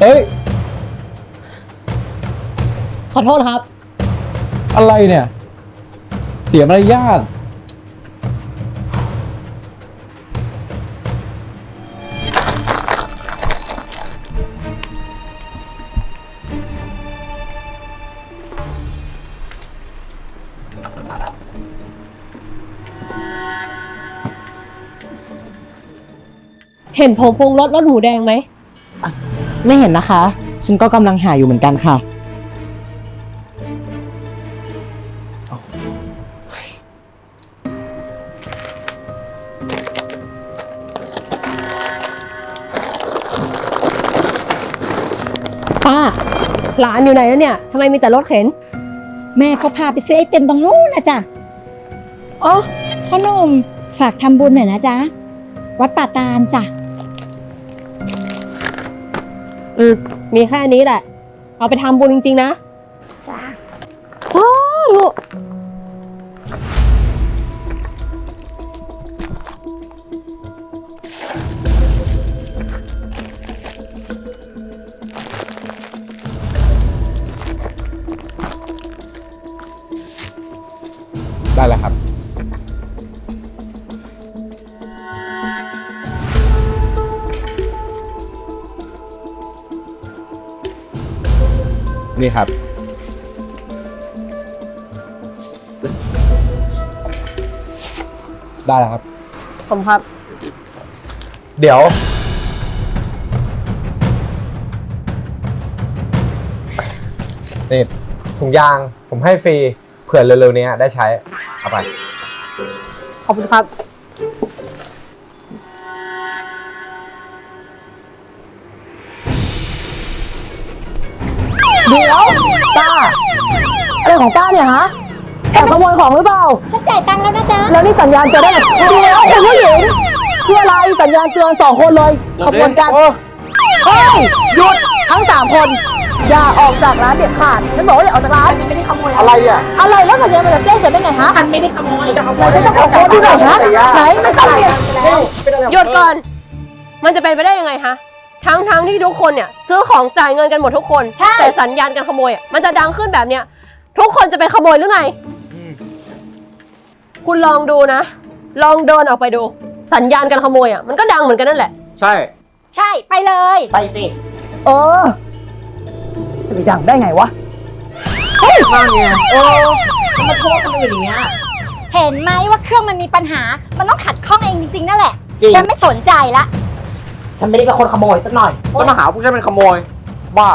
เฮ้ย ขอโทษครับ อะไรเนี่ย เสียมารยาทเห็นผมปรุงรสรสหมูแดงไหม ไม่เห็นนะคะ ฉันก็กำลังหาอยู่เหมือนกันค่ะ ป้า หลานอยู่ไหนแล้วเนี่ยทำไมมีแต่รถเข็น แม่เขาพาไปซื้อไอเต็มตรงนู้นนะจ๊ะอ๋อพ่อหนุ่มฝากทำบุญหน่อยนะจ๊ะ วัดป่าตาลจ้ะ อืมมีแค่นี้แหละ เอาไปทำบุญจริง ๆ นะจ้ะสาธุได้แล้วครับ นี่ครับ ได้แล้วครับ ผมครับ เดี๋ยว นี่ถุงยางผมให้ฟรี เผื่อเร็วๆนี้ได้ใช้ เอาไป ขอบคุณครับ เดี๋ยวป้าอะไรของป้าเนี่ยฮะแอบขโมยของหรือเปล่า ฉันจ่ายตังค์แล้วนะจ๊ะ แล้วนี่สัญญาณเตือนได้ไงเดี๋ยวคุณผู้หญิงเพื่ออะไรสัญญาณเตือนสองคนเลยขบวนการเฮ้ยหยุดทั้งสามคน อย่าออกจากร้านเด็ดขาด ฉันบอกว่าอย่าออกจากร้าน ไม่ได้ขโมยอะไรเนี่ยอะไรแล้วสัญญาณมันจะแจ้งเตือนได้ไงฮะฉันไม่ได้ขโมยไหนฉันจะขอโค้ดดูหน่อยฮะไหนไม่ต้องเนี่ยหยุดก่อน มันจะเป็นไปได้ยังไงฮะ ทั้งทั้งที่ทุกคนเนี่ยซื้อของจ่ายเงินกันหมดทุกคน ใช่ แต่สัญญาณการขโมยอะมันจะดังขึ้นแบบเนี้ยทุกคนจะเป็นขโมยหรือไงคุณลองดูนะ ลองเดินออกไปดู สัญญาณการขโมยอะมันก็ดังเหมือนกันนั่นแหละ ใช่ ใช่ไปเลย ไปสิ เออจะไปดังได้ไงวะนั่นไงเออทำไมโทษคนอื่นอย่างเงี้ย เห็นไหมว่าเครื่องมันมีปัญหา มันต้องขัดข้องเองจริงๆ นั่นแหละ จริง ฉันไม่สนใจละ ฉันไม่ได้เป็นคนขโมยสักหน่อยแล้วมาหาผู้ชายเป็นขโมย บ้า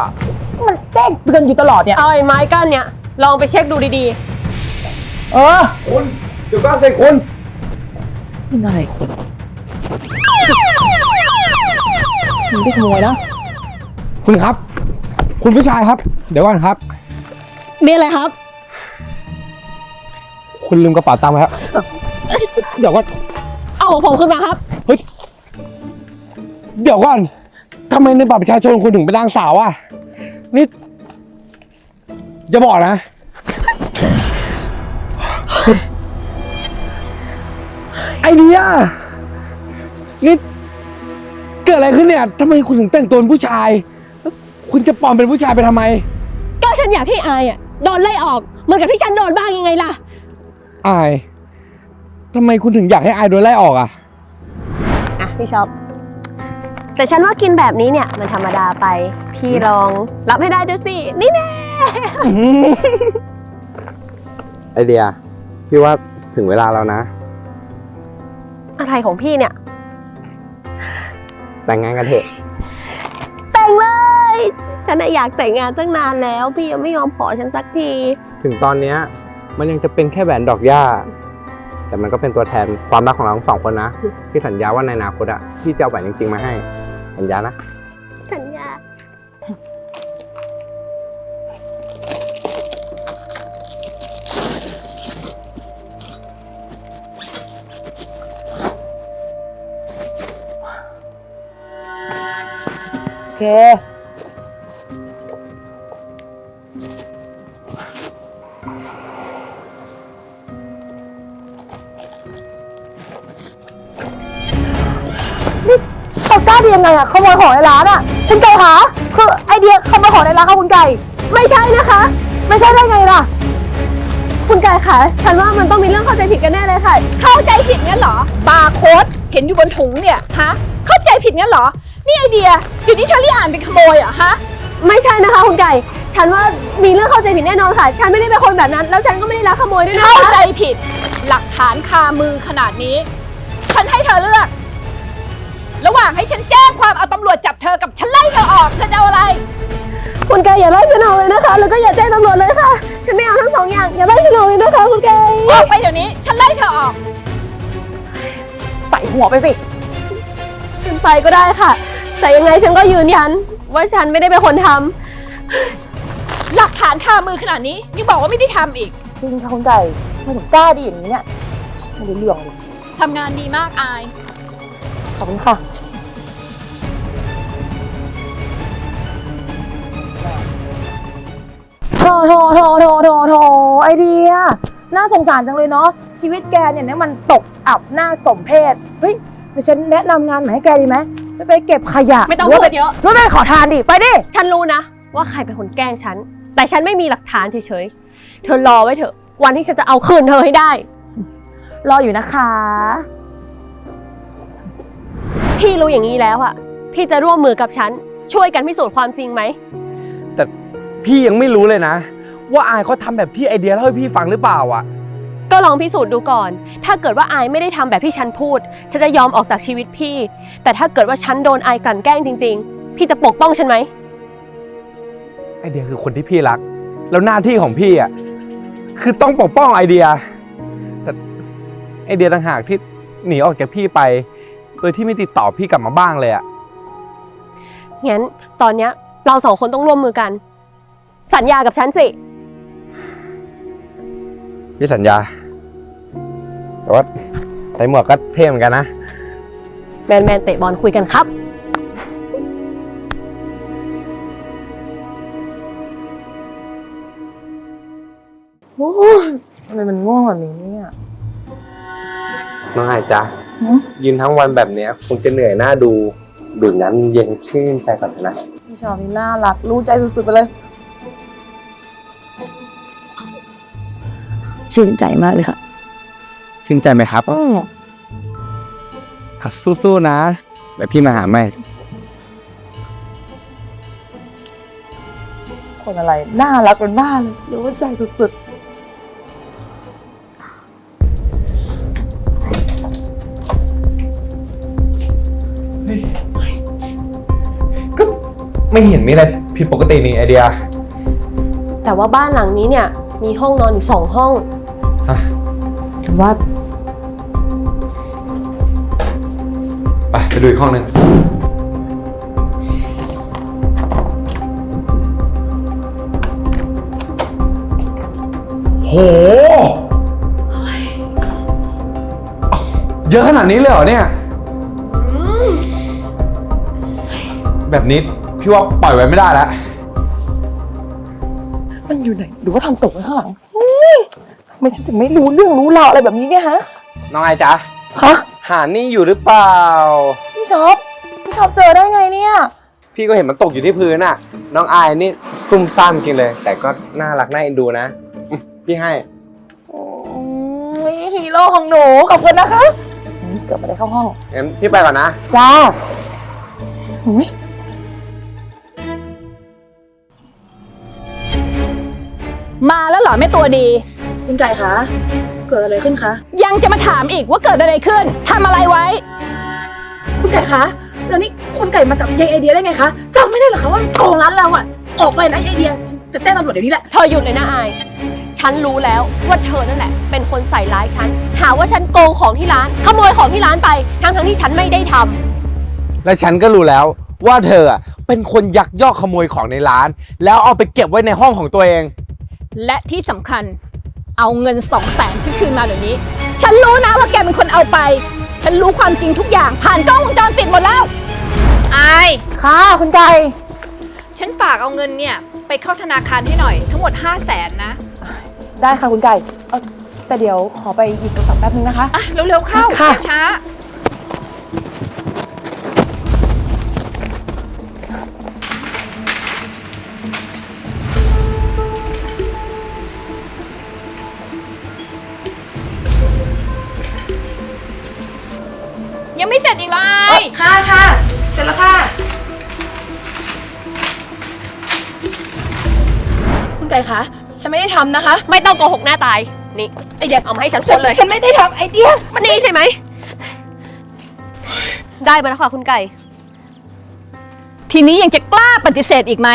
มันแจ้งเตือนอยู่ตลอดเนี่ย เอาไอ้ไม้กั้นเนี่ยลองไปเช็คดูดีเออ คุณเดี๋ยวก็สิคุณนี่นายคนฉันไม่ได้ขโมยนะ คุณครับ คุณผู้ชายครับ เดี๋ยวก่อนครับๆมีอะไรครับ คุณลืมกระเป๋าตังค์ไว้ครับ เดี๋ยวก่อนเอาของผมขึ้นมาครับ เฮ้ย เดี๋ยวก่อนทำไมในบัตรประชาชนคุณถึงเป็นนางสาวอะ นี่อย่าบอกนะ ไอเดียนี่เกิดอะไรขึ้นเนี่ยทำไมคุณถึงแต่งตัวเป็นผู้ชายแล้วคุณจะปลอมเป็นผู้ชายไปทำไม ก็ฉันอยากให้อายอะโดนไล่ออกเหมือนกับที่ฉันโดนบ้างยังไงล่ะ อายทำไมคุณถึงอยากให้อายโดนไล่ออกอะ อะพี่ช็อป แต่ฉันว่ากินแบบนี้เนี่ยมันธรรมดาไป พี่ลองรับให้ได้ดูสิ นี่แน่ ไอเดีย พี่ว่าถึงเวลาแล้วนะ อะไรของพี่เนี่ย แต่งงานกันเถอะ แต่งเลย ฉันน่ะอยากแต่งงานตั้งนานแล้ว พี่ยังไม่ยอมขอฉันสักที ถึงตอนเนี้ย มันยังจะเป็นแค่แหวนดอกหญ้า แต่มันก็เป็นตัวแทนความรักของเราทั้งสองคนนะ ที่สัญญาว่าในอนาคตอะพี่จะเอาแหวนจริงๆมาให้ สัญญานะ สัญญา โอเค ยังไงอะขโมยของในร้านอะคุณไก่หาขคือไอเดียขโมยของในร้านค่ะคุณไก่ ไม่ใช่นะคะ ไม่ใช่ได้ไงล่ะ คุณไก่คะฉันว่ามันต้องมีเรื่องเข้าใจผิดกันแน่เลยค่ะ เข้าใจผิดงั้นเหรอบาร์โค้ดเห็นอยู่บนถุงเนี่ยฮะเข้าใจผิดงั้นเหรอ นี่ไอเดียอยู่ที่เชอรี่อ่านเป็นขโมยเหรอฮะไม่ใช่นะคะคุณไก่ ฉันว่ามีเรื่องเข้าใจผิดแน่นอนค่ะ ฉันไม่ได้เป็นคนแบบนั้น แล้วฉันก็ไม่ได้ลักขโมยด้วยนะเข้าคะใจผิด หลักฐานคามือขนาดนี้ ฉันให้เธอเลือก ระหว่างให้ฉันแจ้งความเอาตำรวจจับเธอกับฉันไล่เธอออก เธอจะเอาอะไร คุณไก่อย่าไล่ฉันออกเลยนะคะ แล้วก็อย่าแจ้งตำรวจเลยค่ะ ฉันไม่เอาทั้งสองอย่าง อย่าไล่ฉันออกเลยนะคะ คุณไก่ออกไปเดี๋ยวนี้ ฉันไล่เธอออก ใส่หัวไปสิ ฉันไปก็ได้ค่ะ แต่ยังไงฉันก็ยืนยัน ว่าฉันไม่ได้เป็นคนทำหลักฐานคามือขนาดนี้ยังบอกว่าไม่ได้ทำอีก จริงค่ะคุณไก่ทำไมถึงกล้าดีอย่างนี้เนี่ยไม่ได้เรื่องเลยทำงานดีมากอาย ขอบคุณค่ะ โถโถโถโถโถโถไอเดีย น่าสงสารจังเลยเนาะชีวิตแกเนี่ยเนี่ยมันตกอับหน้าสมเพศเฮ้ยไม่ฉันแนะนำงานใหม่ให้แกดีไหมไปไปเก็บขยะไม่ต้องหรืว่าพูดเยอะหรู้ไหมขอทานดิไปดิฉันรู้นะ ว่าใครเป็นคนแกล้งฉัน แต่ฉันไม่มีหลักฐานเฉยๆ เธอรอไว้เถอะ วันที่ฉันจะเอาคืนเธอให้ได้ รออยู่นะคะ พี่รู้อย่างนี้แล้วอะพี่จะร่วมมือกับฉัน ช่วยกันพิสูจน์ความจริงไหม แต่ พี่ยังไม่รู้เลยนะ ว่าอายเขาทำแบบที่ไอเดียเล่าให้พี่ฟังหรือเปล่าอะ ก็ลองพิสูจน์ดูก่อน ถ้าเกิดว่าอายไม่ได้ทำแบบที่ฉันพูด ฉันจะยอมออกจากชีวิตพี่ แต่ถ้าเกิดว่าฉันโดนอายกลั่นแกล้งจริง ๆ พี่จะปกป้องฉันไหม ไอเดียคือคนที่พี่รัก แล้วหน้าที่ของพี่อะคือต้องปกป้องไอเดีย แต่ไอเดียต่างหากที่หนีออกจากพี่ไป โดยที่ไม่ติดต่อพี่กลับมาบ้างเลยอะ งั้นตอนเนี้ยเราสองคนต้องร่วมมือกัน สัญญากับฉันสิ พี่สัญญา แต่ว่าใส่หมวกก็เท่เหมือนกันนะ แมนแมนเตะบอลคุยกันครับ โอ้ยทำไมมันง่วงแบบนี้เนี่ย น้องไอายจ๊ะหือ ยืนทั้งวันแบบเนี้ยคงจะเหนื่อยหน้าดู ดูดน้ำเย็นชื่นใจก่อนเถอะนะ พี่ชอบนี่น่ารักรู้ใจสุดๆไปเลย ชื่นใจมากเลยค่ะ ชื่นใจไหมครับอืมสู้ๆนะเดี๋ยวพี่มาหาใหม่คนอะไร น่ารักเป็นบ้าเลยรู้ใจสุดไม่เห็นมีอะไรผิดปกตินี่ไอเดีย แต่ว่าบ้านหลังนี้เนี่ย มีห้องนอนอยู่สองห้อง ฮะหรือว่า ไปไปดูอีกห้องหนึ่งโหเยอะขนาดนี้เลยเหรอเนี่ย แบบนี้พี่ว่าปล่อยไว้ไม่ได้แล้วๆ มันอยู่ไหน หรือว่าทำตกไว้ข้างหลังอุ๊ยทำไม่ฉันถึงไม่รู้เรื่องรู้ราวอะไรแบบนี้เนี่ยฮะ น้องไอจ๊ะฮะ หานี่อยู่หรือเปล่า พี่ช็อป พี่ช็อปเจอได้ไงเนี่ย พี่ก็เห็นมันตกอยู่ที่พื้นน่ะ น้องอายนี่ซุ่มซ่ามจริงเลย แต่ก็น่ารักน่าเอ็นดูนะอืมพี่ให้ โอ้ยฮีโร่ของหนู ขอบคุณนะคะอืมเกือบไม่ได้เข้าห้องงั้นพี่ไปก่อนนะ จ้าอุ๊ย มาแล้วเหรอแม่ตัวดี คุณไก่คะ เกิดอะไรขึ้นคะ ยังจะมาถามอีกว่าเกิดอะไรขึ้นทำอะไรไว้ คุณไก่คะ แล้วนี่คุณไก่มากับยายไอเดียได้ไงคะจำไม่ได้เหรอคะว่ามันโกงร้านเราอะออกไปนะไอเดียฉันจะแจ้งตำรวจเดี๋ยวนี้แหละ เธอหยุดเลยนะอาย ฉันรู้แล้วว่าเธอนั่นแหละ เป็นคนใส่ร้ายฉัน หาว่าฉันโกงของที่ร้าน ขโมยของที่ร้านไป ทั้งทั้งๆที่ฉันไม่ได้ทำ และฉันก็รู้แล้วว่าเธออะเป็นคนยักยอกขโมยของในร้าน แล้วเอาไปเก็บไว้ในห้องของตัวเอง และที่สำคัญเอาเงินสองแสนฉันคืนมาเดี๋ยวนี้ ฉันรู้นะว่าแกเป็นคนเอาไป ฉันรู้ความจริงทุกอย่าง ผ่านกล้องวงจรปิดหมดแล้วอายค่ะคุณไก่ฉันฝากเอาเงินเนี่ย ไปเข้าธนาคารให้หน่อยทั้งหมด 5 0 0แสนนะ ได้ค่ะคุณไก่เอ่อแต่เดี๋ยวขอไปหยิบโทรศัพท์แป๊บนึงนะคะ อะ เร็วๆเข้าค่ะอย่าช้า ยังไม่เสร็จอีกเหรอไอายค่ะค่ะ เสร็จแล้วค่ะ คุณไก่คะ ฉันไม่ได้ทำนะคะ ไม่ต้องโกหกหน้าตาย นี่ไอเดียเอามาให้ฉันคฉันเลย ฉันไม่ได้ทำไอเดีย มันนี่ใช่ไหม ได้มาแล้วค่ะคุณไก่ ทีนี้ยังจะกล้าปฏิเสธอีกไหม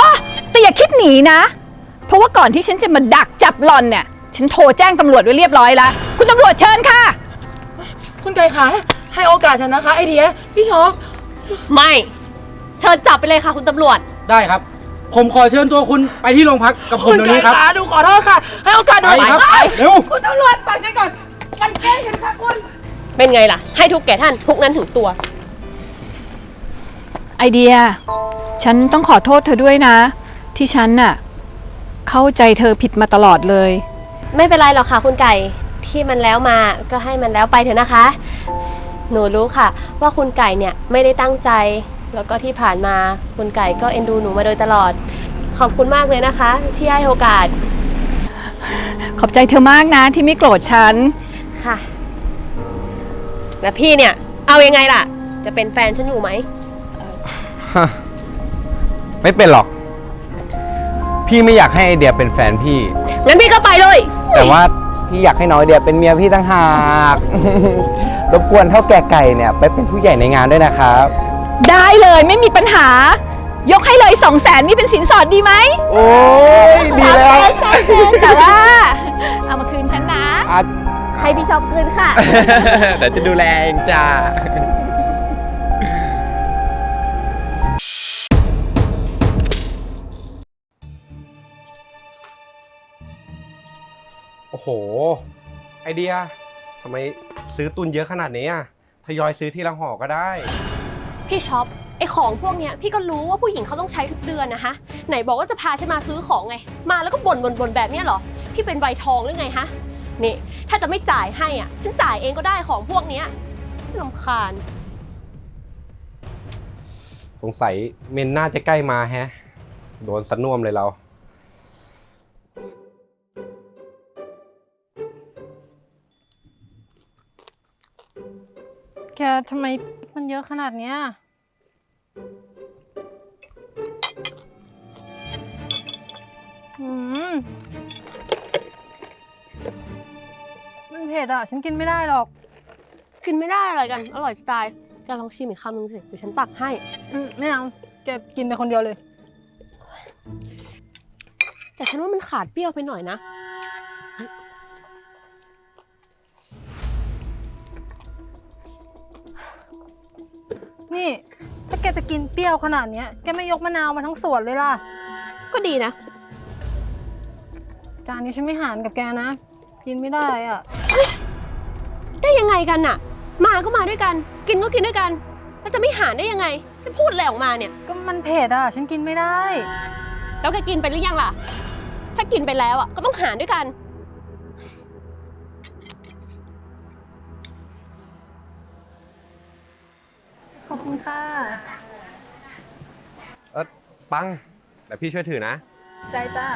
อ๋อแต่อย่าคิดหนีนะ เพราะว่าก่อนที่ฉันจะมาดักจับหลอนเนี่ย ฉันโทรแจ้งตำรวจไว้เรียบร้อยแล้ว คุณตำรวจเชิญค่ะ คุณไก่คะ ให้โอกาสฉันนะคะไอเดียพี่ช็อปไม่ เชิญจับไปเลยค่ะ คุณตำรวจ ได้ครับ ผมขอเชิญตัวคุณไปที่โรงพักกับผมคุณเดี๋ยวไก่นี้ครับคะดูขอโทษค่ะ ให้โอกาสหนูไปครับอ้เร็ว คุณตำรวจฝากฉันก่อนมันแกล้งฉันค่ะคุณ เป็นไงล่ะ ให้ทุกแก่ท่านทุกนั้นถึงตัว ไอเดีย ฉันต้องขอโทษเธอด้วยนะ ที่ฉันน่ะ เข้าใจเธอผิดมาตลอดเลย ไม่เป็นไรหรอกค่ะ คุณไก่ที่มันแล้วมาก็ให้มันแล้วไปเถอะนะคะ หนูรู้ค่ะ ว่าคุณไก่เนี่ยไม่ได้ตั้งใจ แล้วก็ที่ผ่านมาคุณไก่ก็เอ็นดูหนูมาโดยตลอด ขอบคุณมากเลยนะคะ ที่ให้โอกาสขอบใจเธอมากนะที่ไม่โกรธฉัน ค่ะแล้วพี่เนี่ย เอายังไงล่ะ จะเป็นแฟนฉันอยู่ไหมไม่เป็นหรอก พี่ไม่อยากให้ไอเดียเป็นแฟนพี่ งั้นพี่ก็ไปเลยแต่ว่าพี่อยากให้น้องไอเดียเป็นเมียพี่ตั้งหาก รบกวนเท่าแก่ไก่เนี่ยไปเป็นผู้ใหญ่ในงานด้วยนะครับ ได้เลยไม่มีปัญหา ยกให้เลยสองแสนนี่เป็นสินสอดดีไหมโอ้ยดีแล้วแต่ว่า เอามาคืนฉันนะ อะ ให้พี่ชอบคืนค่ะ เดี๋ยวจะดูแลเองจ้า โอ้โห ไอเดียทำไม ซื้อตุนเยอะขนาดนี้อะทยอยซื้อที่ละห่อก็ได้ พี่ช็อปไอของพวกเนี้ยพี่ก็รู้ว่าผู้หญิงเขาต้องใช้ทุกเดือนนะคะไหนบอกว่าจะพาฉันมาซื้อของไง มาแล้วก็บ่นบ่นบ่นแบบเนี้ยเหรอ พี่เป็นใบทองหรือไงฮะนี่ถ้าจะไม่จ่ายให้อะฉันจ่ายเองก็ได้ของพวกเนี้ยลำคาญ สงสัยเมนน่าจะใกล้มาแฮะ โดนสน่วมเลยเรา แกทำไมมันเยอะขนาดเนี้ย อืม มันเผ็ดอะ ฉันกินไม่ได้หรอก กินไม่ได้อะไรกัน อร่อยจะตายแกลองชิมอีกคำนึงสิเดี๋ยวฉันตักให้ อืมไม่เอา แกกินไปคนเดียวเลย แต่ฉันว่ามันขาดเปรี้ยวไปหน่อยนะ รี้ยวขนาดเนี้ยแกไม่ยกมะนาวมาทั้งสวนเลยล่ะ ก็ดีนะ จานนี้ฉันไม่หารกับแกนะ กินไม่ได้อะ ได้ยังไงกันน่ะ มาก็มาด้วยกัน กินก็กินด้วยกัน แล้วจะไม่หารได้ยังไงไปพูดอะไรออกมาเนี่ย ก็มันเผ็ดอะ ฉันกินไม่ได้ แล้วแกกินไปหรือยังล่ะ ถ้ากินไปแล้วอะก็ต้องหารด้วยกัน ขอบคุณค่ะเออ ปังแต่พี่ช่วยถือนะ ใจจ้า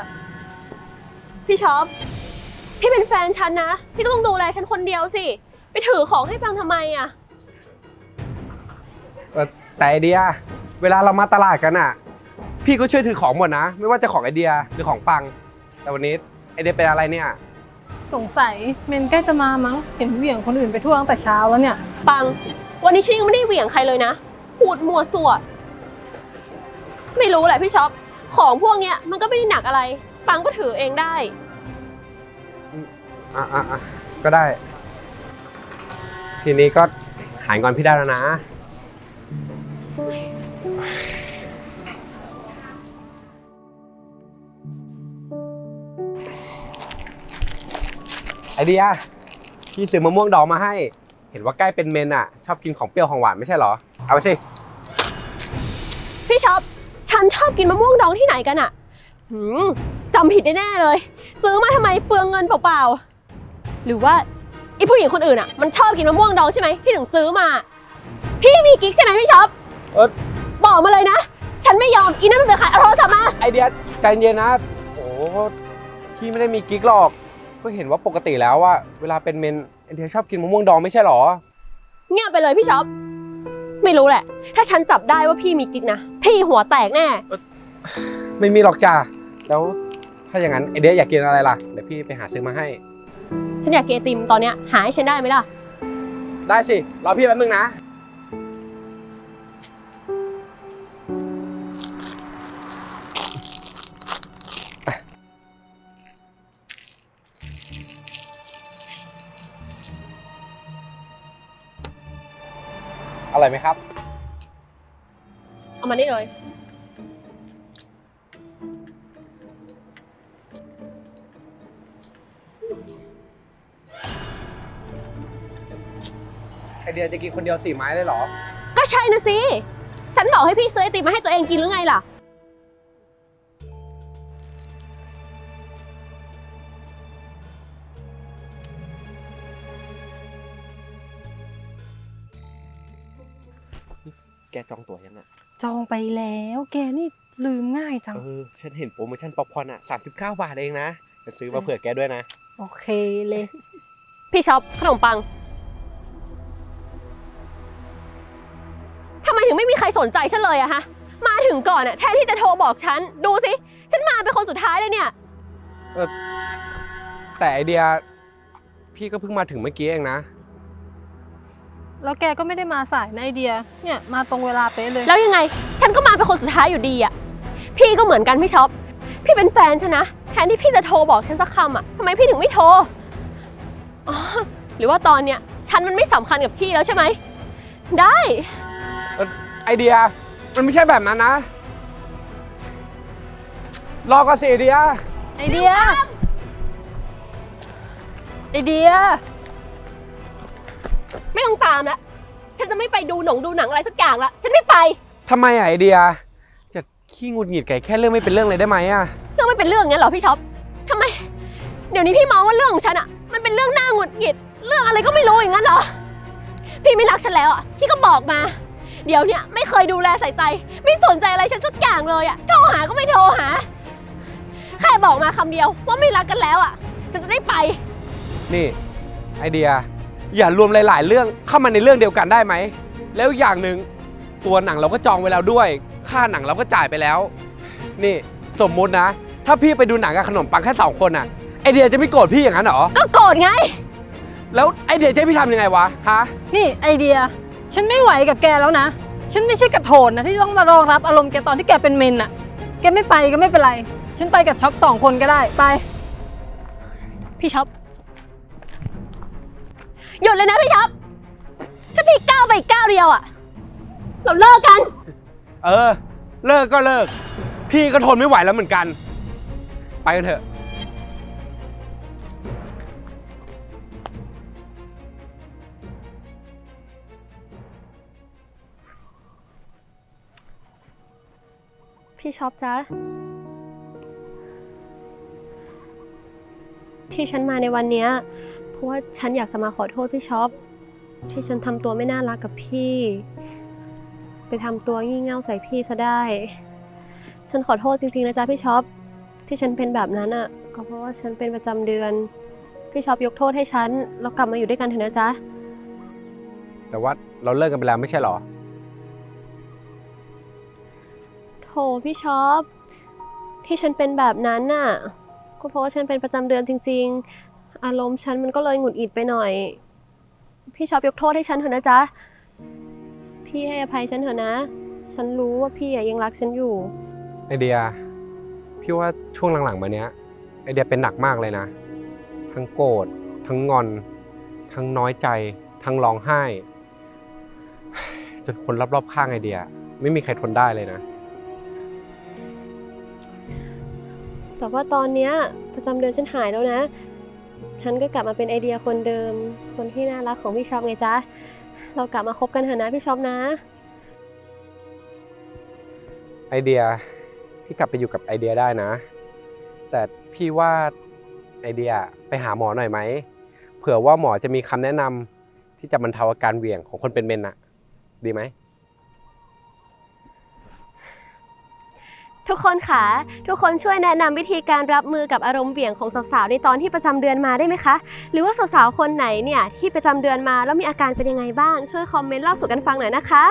พี่ช็อป พี่เป็นแฟนฉันนะ พี่ก็ต้องดูแลฉันคนเดียวสิ ไปถือของให้ปังทำไมอะ เออแต่ไอเดีย เวลาเรามาตลาดกันอะ พี่ก็ช่วยถือของหมดนะ ไม่ว่าจะของไอเดียหรือของปัง แต่วันนี้ไอเดียเป็นอะไรเนี่ย สงสัยเมนใกล้จะมามั้ง เห็นเหวี่ยงคนอื่นไปทั่วตั้งแต่เช้าแล้วเนี่ย ปัง วันนี้ฉันยังไม่ได้เหวี่ยงใครเลยนะ พูดมัวสั่ว ไม่รู้แหละพี่ช็อป ของพวกเนี้ยมันก็ไม่ได้หนักอะไร ปังก็ถือเองได้ อะอะอะก็ได้ ทีนี้ก็หายงอนพี่ได้แล้วนะ ไอเดียพี่ซื้อมะม่วงดองมาให้ เห็นว่าใกล้เป็นเมนอะ ชอบกินของเปรี้ยวของหวานไม่ใช่เหรอ เอาไปสิ ปฉันชอบกินมะม่วงดองที่ไหนกันอะหืมจำผิดแน่ๆเลย ซื้อมาทำไมเปลืองเงินเปล่าๆ หรือว่าไอผู้หญิงคนอื่นอะมันชอบกินมะม่วงดองใช่ไหมพี่ถึงซื้อมา พี่มีกิ๊กใช่ไหมพี่ช็อปเอิร์ธบอกมาเลยนะ ฉันไม่ยอมอีนั่นมันเป็นใครเอาโทรศัพท์มาไอเดียใจเย็นนะ โอ้พี่ไม่ได้มีกิ๊กหรอก ก็เห็นว่าปกติแล้วว่า เวลาเป็นเมนไอเดียชอบกินมะม่วงดองไม่ใช่เหรอ เงียบไปเลยพี่ช็อป ไม่รู้แหละ ถ้าฉันจับได้ว่าพี่มีกิ๊กนะ พี่หัวแตกแน่ ไม่มีหรอกจ้าแล้วถ้าอย่างนั้นไอเดียอยากกินอะไรล่ะ เดี๋ยวพี่ไปหาซื้อมาให้ ฉันอยากกินไอติมตอนเนี้ยหาให้ฉันได้ไหมล่ะ ได้สิ รอพี่แป๊บนึงนะ ไหมครับ เอามานี่เลย ไอเดียจะกินคนเดียวสี่ไม้เลยเหรอ ก็ใช่นะสิ ฉันบอกให้พี่ซื้อไอติมมาให้ตัวเองกินหรือไงล่ะ แล้ว แกนี่ลืมง่ายจัง เออ ฉันเห็นโปรโมชั่นป๊อปคอร์นอะ 39 บาทเองนะจะซื้อมาเผื่อแกด้วยนะ โอเคเลย พี่ช็อปขนมปังทำไมถึงไม่มีใครสนใจฉันเลยอะฮะ มาถึงก่อนอะแทนที่จะโทรบอกฉัน ดูสิ ฉันมาเป็นคนสุดท้ายเลยเนี่ย แต่ไอเดีย พี่ก็เพิ่งมาถึงเมื่อกี้เองนะ แล้วแกก็ไม่ได้มาสายนะไอเดีย เนี่ยมาตรงเวลาเป๊ะเลย แล้วยังไง ฉันก็มาเป็นคนสุดท้ายอยู่ดีอะพี่ก็เหมือนกันพี่ช็อป พี่เป็นแฟนฉันนะ แทนที่พี่จะโทรบอกฉันสักคำอะทำไมพี่ถึงไม่โทรอ๋อหรือว่าตอนเนี้ยฉันมันไม่สำคัญกับพี่แล้วใช่ไหม ได้ไอเดีย มันไม่ใช่แบบนั้นนะ รอก่อนสิไอเดีย ไอเดีย ไอเดีย ไม่ต้องตามละฉันจะไม่ไปดูหนงดูหนังอะไรสักอย่างละฉันไม่ไปทำไมอะไอเดียจะขี้หงุดหงิดไก่แค่เรื่องไม่เป็นเรื่องเลยได้ไหมอะเรื่องไม่เป็นเรื่องเนี้ยเหรอพี่ช็อปทำไม เดี๋ยวนี้พี่มองว่าเรื่องของฉันอะมันเป็นเรื่องน่าหงุดหงิด เรื่องอะไรก็ไม่รู้อย่างนั้นเหรอพี่ไม่รักฉันแล้วอะพี่ก็บอกมา เดี๋ยวเนี้ยไม่เคยดูแลใส่ใจ ไม่สนใจอะไรฉันสักอย่างเลยอะโทรหาก็ไม่โทรหาแค่บอกมาคำเดียวว่าไม่รักกันแล้วอะฉันจะได้ไป นี่ ไอเดีย อย่ารวมหลาย ๆ เรื่องเข้ามาในเรื่องเดียวกันได้ไหม แล้วอย่างหนึ่งตัวหนังเราก็จองไว้แล้วด้วย ค่าหนังเราก็จ่ายไปแล้ว นี่สมมุตินะ ถ้าพี่ไปดูหนังกับขนมปังแค่สองคนอะไอเดียจะไม่โกรธพี่อย่างนั้นเหรอ ก็โกรธไง แล้วไอเดียจะให้พี่ทำยังไงวะฮะ นี่ไอเดีย ฉันไม่ไหวกับแกแล้วนะ ฉันไม่ใช่กระโถนนะที่ต้องมารองรับอารมณ์แกตอนที่แกเป็นเมนอะแกไม่ไปก็ไม่เป็นไร ฉันไปกับช็อปสองคนก็ได้ไป พี่ช็อป หยุดเลยนะพี่ช็อปถ้าพี่ก้าวไปอีกก้าวเดียวอะเราเลิกกัน เออ เลิกก็เลิก พี่ก็ทนไม่ไหวแล้วเหมือนกัน ไปกันเถอะ พี่ช็อปจ๊ะที่ฉันมาในวันเนี้ยเพ ราะว่าฉันอยากจะมาขอโทษพี่ช็อปที่ฉันทำตัวไม่น่ารักกับพี่ ไปทำตัวงี่เง่าใส่พี่ซะได้ ฉันขอโทษจริงๆนะจ๊ะพี่ช็อปที่ฉันเป็นแบบนั้นอะ ก็เพราะว่าฉันเป็นประจำเดือน พี่ช็อปยกโทษให้ฉันแล้วกลับมาอยู่ด้วยกันเถอะนะจ๊ะแต่ว่าเราเลิกกันไปแล้วไม่ใช่เหรอ โถพี่ช็อปที่ฉันเป็นแบบนั้นน่ะก็เพราะว่าฉันเป็นประจำเดือนจริง ๆ อารมณ์ฉันมันก็เลยหงุดหงิดไปหน่อย พี่ช็อปยกโทษให้ฉันเถอะนะจ๊ะ พี่ให้อภัยฉันเถอะนะ ฉันรู้ว่าพี่อะยังรักฉันอยู่ ไอเดีย พี่ว่าช่วงหลังๆมาเนี้ย ไอเดียเป็นหนักมากเลยนะ ทั้งโกรธ ทั้งงอน ทั้งน้อยใจ ทั้งร้องไห้ จนคนรอบๆข้างไอเดีย ไม่มีใครทนได้เลยนะ แต่ว่าตอนเนี้ยประจำเดือนฉันหายแล้วนะ ฉันก็กลับมาเป็นไอเดียคนเดิม คนที่น่ารักของพี่ช็อปไงจ๊ะ เรากลับมาคบกันเถอะนะพี่ช็อปนะ ไอเดียพี่กลับไปอยู่กับไอเดียได้นะ แต่พี่ว่าไอเดียไปหาหมอหน่อยไหมเผื่อว่าหมอจะมีคำแนะนำที่จะบรรเทาอาการเหวี่ยงของคนเป็นเมนอะดีไหม ทุกคนค่ะทุกคนช่วยแนะนำวิธีการรับมือกับอารมณ์เบี่ยงของสาวๆในตอนที่ประจำเดือนมาได้ไหมคะ หรือว่าสาวๆคนไหนเนี่ยที่ประจำเดือนมาแล้วมีอาการเป็นยังไงบ้าง ช่วยคอมเมนต์เล่าสู่กันฟังหน่อยนะคะ